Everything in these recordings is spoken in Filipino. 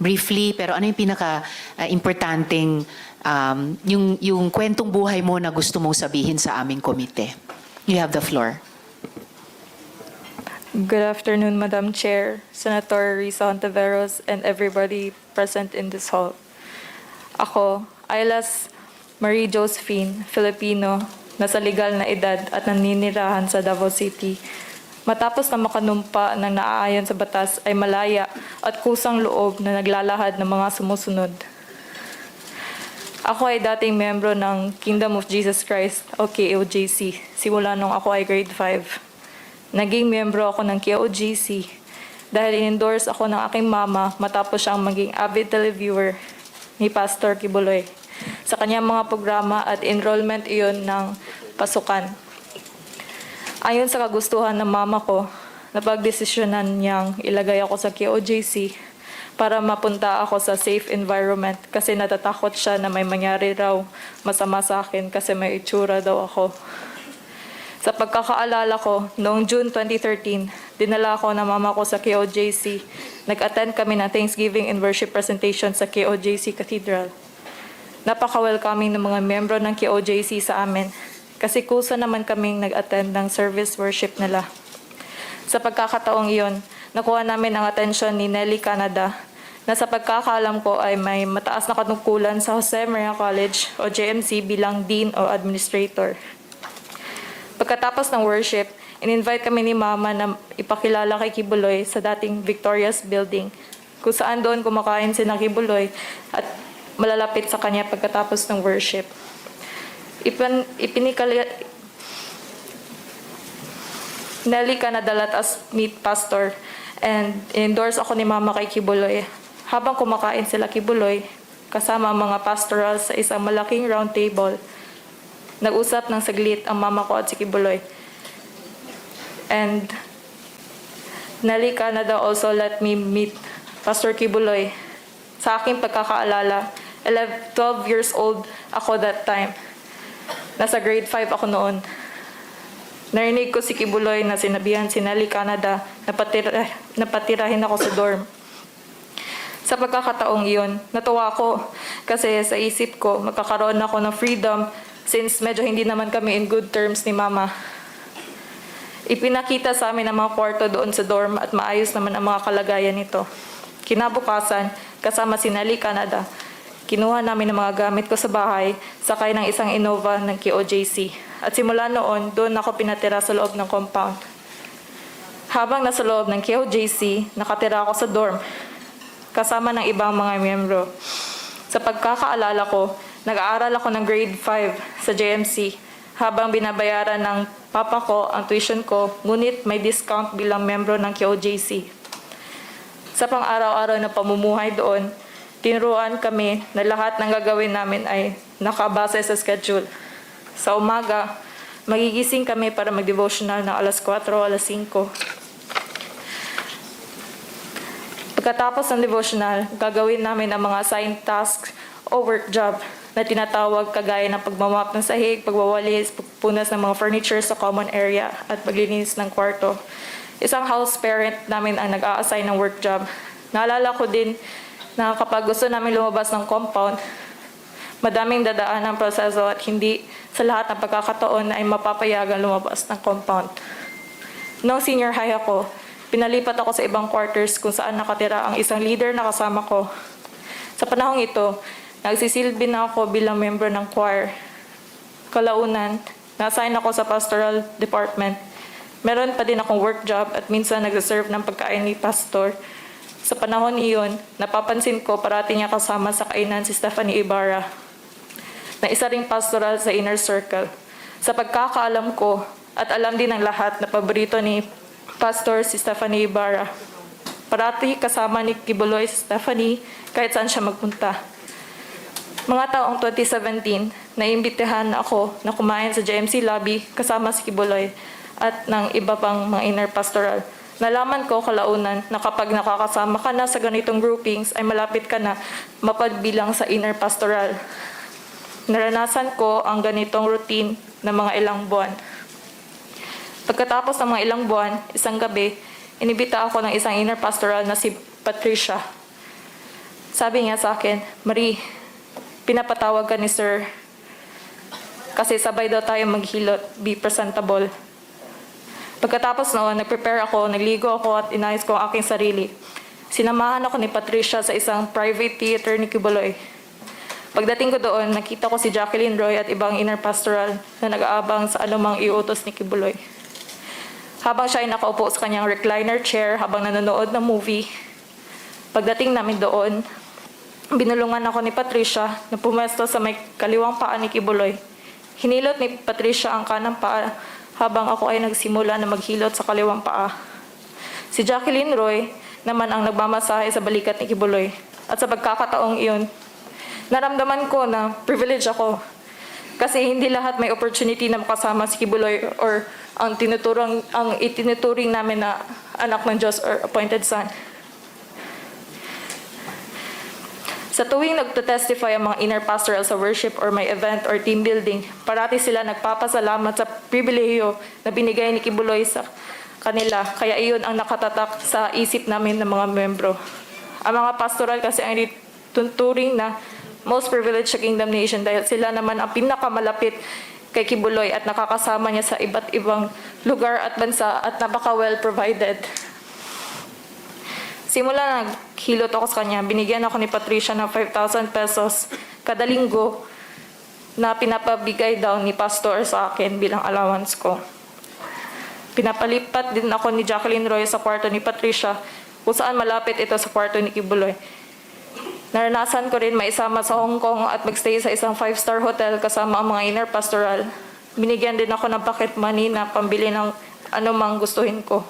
briefly, pero ano yung pinaka-importanting, um, yung, yung kwentong buhay mo na gusto mong sabihin sa aming komite? You have the floor. Good afternoon, Madam Chair, Senator Risa Ontiveros, and everybody present in this hall. Ako, Ailas Marie Josephine, Filipino, nasa legal na edad at naninirahan sa Davao City. Matapos na makanumpa ng naaayon sa batas ay malaya at kusang loob na naglalahad ng mga sumusunod. Ako ay dating membro ng Kingdom of Jesus Christ o KOJC simula nung ako ay grade 5. Naging miyembro ako ng KOGC dahil in-endorse ako ng aking mama matapos siyang maging avid televiewer ni Pastor Kibuloy sa kanyang mga programa at enrollment iyon ng pasukan. Ayon sa kagustuhan ng mama ko, napagdesisyonan niyang ilagay ako sa KOJC para mapunta ako sa safe environment kasi natatakot siya na may mangyari raw masama sa akin kasi may itsura daw ako. Sa pagkakaalala ko, noong June 2013, dinala ako ng mama ko sa KOJC. Nag-attend kami ng Thanksgiving and Worship presentation sa KOJC Cathedral. Napaka-welcoming ng mga membro ng KOJC sa amin kasi kusa naman kaming nag-attend ng service worship nila. Sa pagkakataong iyon, nakuha namin ang atensyon ni Nelly Canada na sa pagkakaalam ko ay may mataas na katungkulan sa Jose Maria College o JMC bilang Dean o Administrator. Pagkatapos ng worship, in-invite kami ni Mama na ipakilala kay Kibuloy sa dating Victoria's Building, kung saan doon kumakain si Kibuloy at malalapit sa kanya pagkatapos ng worship. Ipan, ipinikali, Nelly ka nadalat as meet pastor and endorse ako ni Mama kay Kibuloy. Habang kumakain sila Kibuloy, kasama ang mga pastoral sa isang malaking round table, nag-usap ng saglit ang mama ko at si Kibuloy. And Nelly Canada also let me meet Pastor Kibuloy. Sa aking pagkakaalala, 11, 12 years old ako that time. Nasa grade 5 ako noon. Narinig ko si Kibuloy na sinabihan si Nelly Canada na, patira, na patirahin ako sa dorm. Sa pagkakataong iyon, natuwa ako kasi sa isip ko magkakaroon ako ng freedom since medyo hindi naman kami in good terms ni Mama. Ipinakita sa amin ang mga kwarto doon sa dorm at maayos naman ang mga kalagayan nito. Kinabukasan, kasama si Nelly Canada, kinuha namin ang mga gamit ko sa bahay, sakay ng isang Innova ng KOJC. At simula noon, doon ako pinatira sa loob ng compound. Habang nasa loob ng KOJC, nakatira ako sa dorm, kasama ng ibang mga miyembro. Sa pagkakaalala ko, nag-aaral ako ng grade 5 sa JMC habang binabayaran ng papa ko ang tuition ko, ngunit may discount bilang membro ng KOJC. Sa pang-araw-araw na pamumuhay doon, tinuruan kami na lahat ng gagawin namin ay nakabase sa schedule. Sa umaga, magigising kami para mag-devotional ng alas 4 o alas 5. Pagkatapos ng devotional, gagawin namin ang mga assigned tasks o work job na tinatawag kagaya ng pagmamap ng sahig, pagwawalis, pagpunas ng mga furniture sa common area, at paglilinis ng kwarto. Isang house parent namin ang nag-a-assign ng work job. Naalala ko din na kapag gusto namin lumabas ng compound, madaming dadaan ang proseso at hindi sa lahat ng pagkakataon ay mapapayagan lumabas ng compound. Noong senior high ako, pinalipat ako sa ibang quarters kung saan nakatira ang isang leader na kasama ko. Sa panahong ito, nagsisilbi na ako bilang member ng choir. Kalaunan, na-assign ako sa pastoral department. Meron pa din akong work job at minsan nagsaserve ng pagkain ni pastor. Sa panahon iyon, napapansin ko parati niya kasama sa kainan si Stephanie Ibarra na isa ring pastoral sa inner circle. Sa pagkakaalam ko at alam din ng lahat na paborito ni Pastor si Stephanie Ibarra. Parati kasama ni Kibuloy si Stephanie kahit saan siya magpunta. Mga taong 2017, naimbitahan ako na kumain sa JMC lobby kasama si Kibuloy at ng iba pang mga inner pastoral. Nalaman ko kalaunan na kapag nakakasama ka na sa ganitong groupings ay malapit ka na mapagbilang sa inner pastoral. Naranasan ko ang ganitong routine ng mga ilang buwan. Pagkatapos ng mga ilang buwan, isang gabi, inibita ako ng isang inner pastoral na si Patricia. Sabi niya sa akin, Marie, pinapatawag ka ni sir kasi sabay daw tayo maghilot, be presentable. Pagkatapos noon, nag-prepare ako, nagligo ako at inayos ko ang aking sarili. Sinamahan ako ni Patricia sa isang private theater ni Kibuloy. Pagdating ko doon, nakita ko si Jacqueline Roy at ibang inner pastoral na nag-aabang sa anumang iutos ni Kibuloy. Habang siya ay nakaupo sa kanyang recliner chair habang nanonood ng movie, pagdating namin doon, binulungan ako ni Patricia na pumesto sa may kaliwang paa ni Kibuloy. Hinilot ni Patricia ang kanang paa habang ako ay nagsimula na maghilot sa kaliwang paa. Si Jacqueline Roy naman ang nagmamasahe sa balikat ni Kibuloy. At sa pagkakataong iyon, naramdaman ko na privilege ako. Kasi hindi lahat may opportunity na makasama si Kibuloy or ang tinuturang ang itinuturing namin na anak ng Diyos or appointed son. Sa tuwing nagto-testify ang mga inner pastoral sa worship or may event or team building, parati sila nagpapasalamat sa pribilehiyo na binigay ni Kibuloy sa kanila. Kaya iyon ang nakatatak sa isip namin ng mga membro. Ang mga pastoral kasi ang tunturing na most privileged sa Kingdom Nation dahil sila naman ang pinakamalapit kay Kibuloy at nakakasama niya sa iba't ibang lugar at bansa at napaka well provided. Simula na naghilot ako sa kanya, binigyan ako ni Patricia ng 5,000 pesos kada linggo na pinapabigay daw ni pastor sa akin bilang allowance ko. Pinapalipat din ako ni Jacqueline Roy sa kwarto ni Patricia kung saan malapit ito sa kwarto ni Kibuloy. Naranasan ko rin maisama sa Hong Kong at magstay sa isang five-star hotel kasama ang mga inner pastoral. Binigyan din ako ng pocket money na pambili ng anumang gustuhin ko.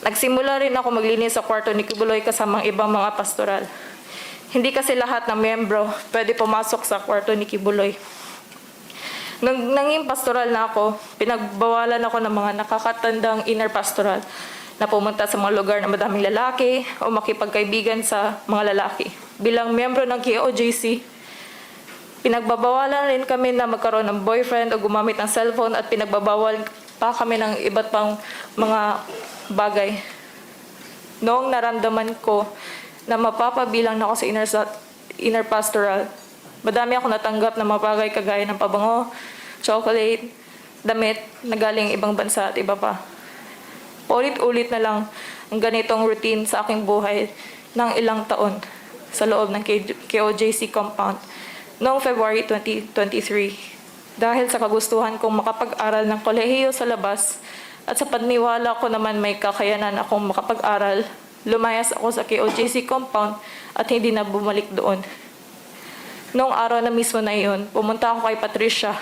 Nagsimula rin ako maglinis sa kwarto ni Kibuloy kasama ang ibang mga pastoral. Hindi kasi lahat ng membro pwede pumasok sa kwarto ni Kibuloy. Nung nanging pastoral na ako, pinagbawalan ako ng mga nakakatandang inner pastoral na pumunta sa mga lugar na madaming lalaki o makipagkaibigan sa mga lalaki. Bilang miyembro ng KOJC, pinagbabawalan rin kami na magkaroon ng boyfriend o gumamit ng cellphone at pinagbabawal pa kami ng iba't pang mga bagay. Noong naramdaman ko na mapapabilang na ako sa inner, inner pastoral, madami ako natanggap na mga bagay kagaya ng pabango, chocolate, damit na galing ibang bansa at iba pa. Ulit-ulit na lang ang ganitong routine sa aking buhay ng ilang taon sa loob ng KOJC compound noong February 2023. Dahil sa kagustuhan kong makapag-aral ng kolehiyo sa labas at sa paniniwala ko naman may kakayanan akong makapag-aral, lumayas ako sa KOJC compound at hindi na bumalik doon. Noong araw na mismo na iyon, pumunta ako kay Patricia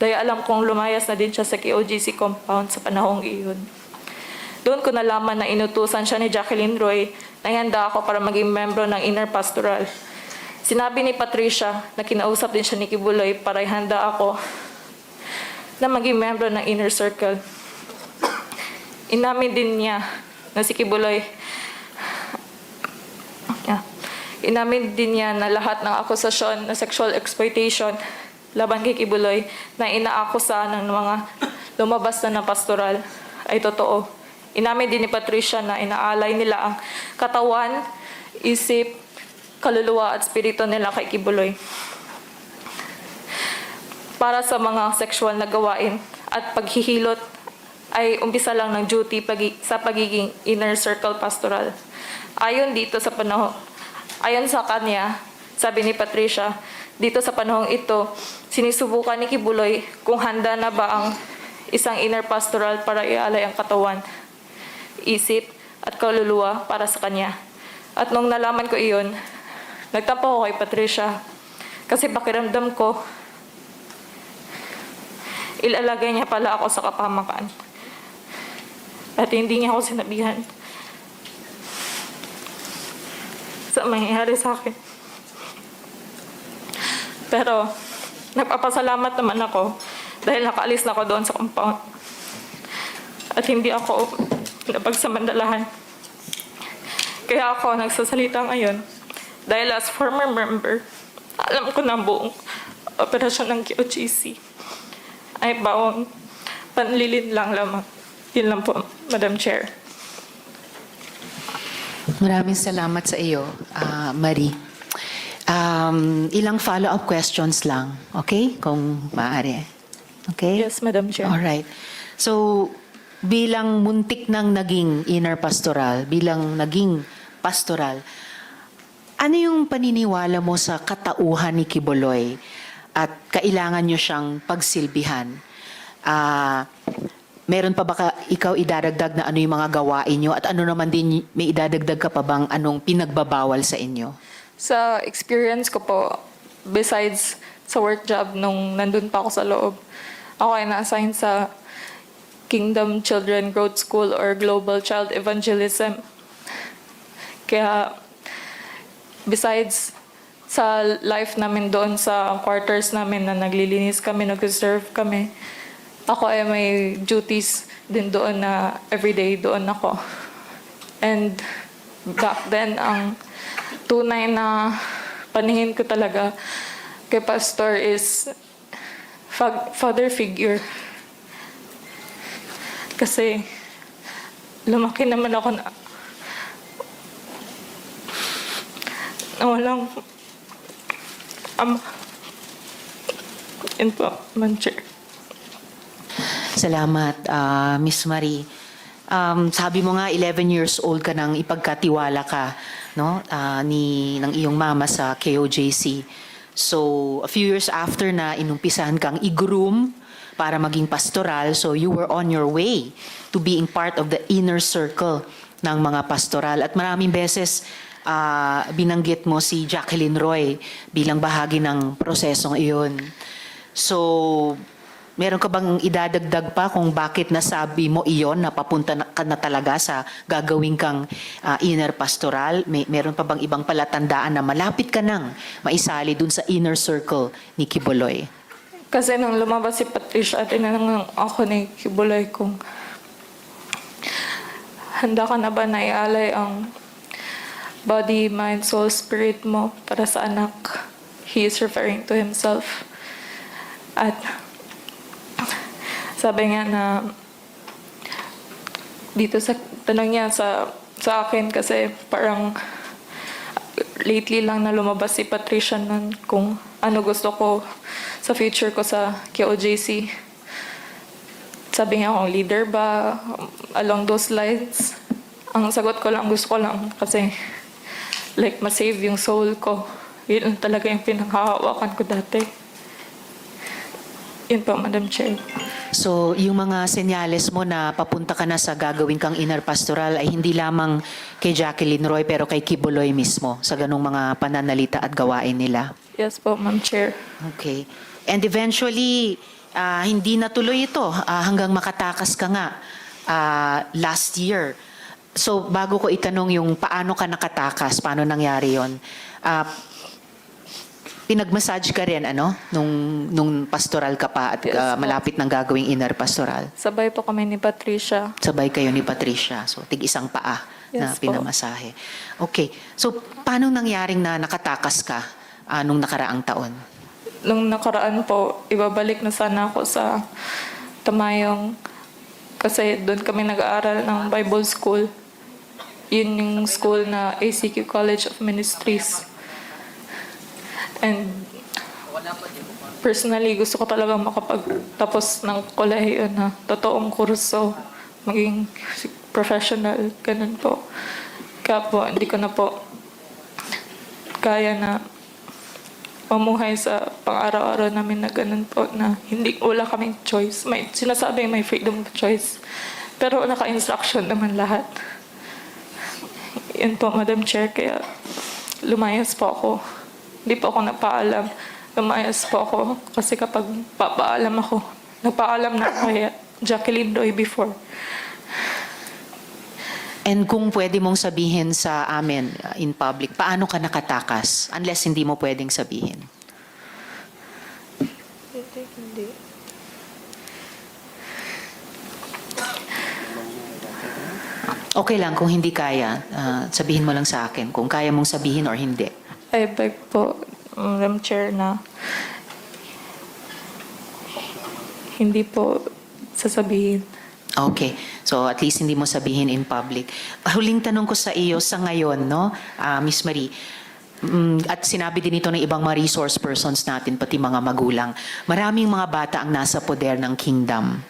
dahil alam kong lumayas na din siya sa KOJC compound sa panahong iyon. Doon ko nalaman na inutusan siya ni Jacqueline Roy na ihanda ako para maging membro ng Inner Pastoral. Sinabi ni Patricia na kinausap din siya ni Kibuloy para ihanda ako na maging membro ng Inner Circle. Inamin din niya na si Kibuloy Yeah. Inamin din niya na lahat ng akusasyon na sexual exploitation laban kay Kibuloy na inaakusa ng mga lumabas na ng pastoral ay totoo. Inamin din ni Patricia na inaalay nila ang katawan, isip, kaluluwa at spirito nila kay Kibuloy para sa mga sexual na gawain at paghihilot ay umpisa lang ng duty pagi- sa pagiging inner circle pastoral. Ayon dito sa panahon, ayon sa kanya, sabi ni Patricia, dito sa panahong ito, sinisubukan ni Kibuloy kung handa na ba ang isang inner pastoral para ialay ang katawan, isip at kaluluwa para sa kanya. At nung nalaman ko iyon, nagtapo ako kay Patricia kasi pakiramdam ko ilalagay niya pala ako sa kapamakan. At hindi niya ako sinabihan sa mangyayari sa akin. Pero, nagpapasalamat naman ako dahil nakaalis na ako doon sa compound. At hindi ako napagsamandalahan. Kaya ako nagsasalita ngayon dahil as former member, alam ko na buong operasyon ng KOGC ay bawang panlilin lang lamang. Yun lang po, Madam Chair. Maraming salamat sa iyo, ah, Marie. Um, ilang follow-up questions lang, okay? Kung maaari. Okay? Yes, Madam Chair. Alright. So, bilang muntik nang naging inner pastoral, bilang naging pastoral, ano yung paniniwala mo sa katauhan ni Kiboloy at kailangan nyo siyang pagsilbihan? Ah, meron pa ba ka, ikaw idaragdag na ano yung mga gawain nyo at ano naman din may idadagdag ka pa bang anong pinagbabawal sa inyo? Sa experience ko po, besides sa work job nung nandun pa ako sa loob, ako ay na-assign sa Kingdom Children Growth School or Global Child Evangelism. Kaya, besides sa life namin doon sa quarters namin na naglilinis kami, nag-serve kami, ako ay may duties din doon na everyday doon ako. And back then, ang tunay na paningin ko talaga kay pastor is fa- father figure. Kasi lumaki naman ako na na walang ama. Yun po, man chair. Salamat, ah, Miss Marie. Um, sabi mo nga 11 years old ka nang ipagkatiwala ka no ah, ni ng iyong mama sa KOJC. So a few years after na inumpisahan kang i-groom para maging pastoral, so you were on your way to being part of the inner circle ng mga pastoral at maraming beses ah, binanggit mo si Jacqueline Roy bilang bahagi ng prosesong iyon. So, meron ka bang idadagdag pa kung bakit nasabi mo iyon na papunta ka na talaga sa gagawin kang ah, inner pastoral? May, meron pa bang ibang palatandaan na malapit ka nang maisali dun sa inner circle ni Kiboloy? Kasi nung lumabas si Patricia, tinanong ako ni Kibuloy kung handa ka na ba na ialay ang body, mind, soul, spirit mo para sa anak. He is referring to himself. At sabi nga na dito sa tanong niya sa sa akin kasi parang lately lang na lumabas si Patricia nun kung ano gusto ko sa future ko sa KOJC. Sabi niya kung leader ba, along those lines. Ang sagot ko lang, gusto ko lang kasi like masave yung soul ko. Yun talaga yung pinanghahawakan ko dati. Yun po, Madam Chair. So, yung mga senyales mo na papunta ka na sa gagawin kang inner pastoral ay hindi lamang kay Jacqueline Roy pero kay Kiboloy mismo sa ganong mga pananalita at gawain nila. Yes po, Ma'am Chair. Okay. And eventually, ah, hindi natuloy ito ah, hanggang makatakas ka nga ah, last year. So, bago ko itanong yung paano ka nakatakas, paano nangyari yon ah, pinagmassage ka rin, ano, nung, nung pastoral ka pa at Yes po. malapit ng gagawing inner pastoral. Sabay po kami ni Patricia. Sabay kayo ni Patricia. So, tig isang paa na Yes po. pinamasahe. Okay. So, paano nangyaring na nakatakas ka ah, nung nakaraang taon? nung nakaraan po, ibabalik na sana ako sa Tamayong kasi doon kami nag-aaral ng Bible School. Yun yung school na ACQ College of Ministries. And personally, gusto ko talaga makapagtapos ng kolehiyo na totoong kurso, maging professional, ganun po. Kaya po, hindi ko na po kaya na mamuhay sa pang-araw-araw namin na ganun po na hindi wala kaming choice. May sinasabi may freedom of choice. Pero naka-instruction naman lahat. Yun po, Madam Chair, kaya lumayas po ako. Hindi po ako napaalam. Lumayas po ako kasi kapag papaalam ako, nagpaalam na ako kay Jacqueline Roy before. And kung pwede mong sabihin sa amin uh, in public, paano ka nakatakas? Unless hindi mo pwedeng sabihin. Hindi. Okay lang kung hindi kaya, uh, sabihin mo lang sa akin kung kaya mong sabihin or hindi. I beg po, Madam Chair, na hindi po sasabihin. Okay. So at least hindi mo sabihin in public. Huling tanong ko sa iyo sa ngayon, no, ah, Miss Marie. mm, at sinabi din ito ng ibang mga resource persons natin, pati mga magulang. Maraming mga bata ang nasa poder ng kingdom.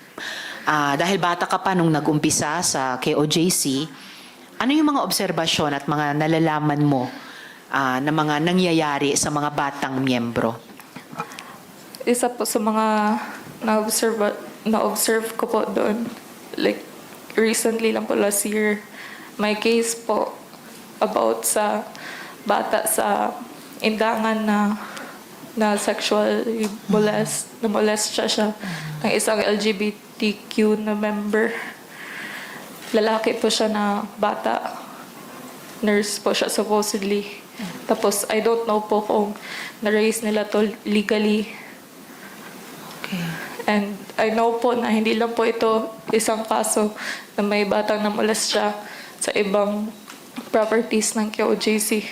Ah, dahil bata ka pa nung nag-umpisa sa KOJC, ano yung mga obserbasyon at mga nalalaman mo ah, na mga nangyayari sa mga batang miyembro? Isa po sa mga na-observe, na-observe ko po doon, like recently lang po last year, may case po about sa bata sa indangan na na sexual molest, na molest siya siya ng isang LGBTQ na member. Lalaki po siya na bata. Nurse po siya supposedly. Tapos I don't know po kung na-raise nila to legally Okay. And I know po na hindi lang po ito isang kaso na may batang namulas siya sa ibang properties ng KOJC.